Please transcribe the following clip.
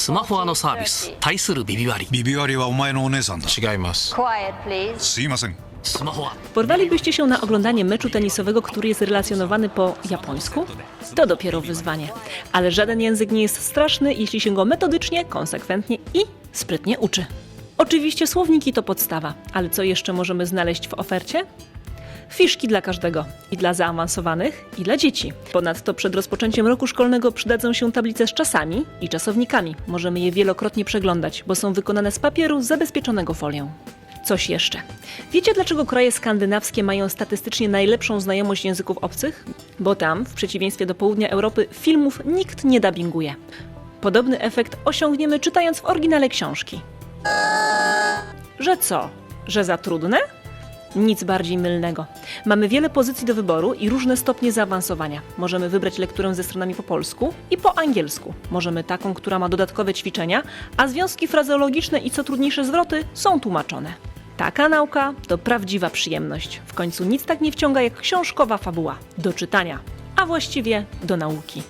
スマホ屋のサービス対するビビ割りビビ割りはお前のお姉さんだ違います。 Quiet, please. すいませんスマホは Porwalibyście się na oglądanie meczu tenisowego, który jest relacjonowany po japońsku? To dopiero wyzwanie. Ale żaden język nie jest straszny, jeśli się go metodycznie, konsekwentnie i sprytnie uczy. Oczywiście słowniki to podstawa, ale co jeszcze możemy znaleźć w ofercie? Fiszki dla każdego. I dla zaawansowanych, i dla dzieci. Ponadto przed rozpoczęciem roku szkolnego przydadzą się tablice z czasami i czasownikami. Możemy je wielokrotnie przeglądać, bo są wykonane z papieru zabezpieczonego folią. Coś jeszcze. Wiecie, dlaczego kraje skandynawskie mają statystycznie najlepszą znajomość języków obcych? Bo tam, w przeciwieństwie do południa Europy, filmów nikt nie dubbinguje. Podobny efekt osiągniemy czytając w oryginale książki. Że co? Że za trudne? Nic bardziej mylnego. Mamy wiele pozycji do wyboru i różne stopnie zaawansowania. Możemy wybrać lekturę ze stronami po polsku i po angielsku. Możemy taką, która ma dodatkowe ćwiczenia, a związki frazeologiczne i co trudniejsze zwroty są tłumaczone. Taka nauka to prawdziwa przyjemność. W końcu nic tak nie wciąga jak książkowa fabuła. Do czytania, a właściwie do nauki.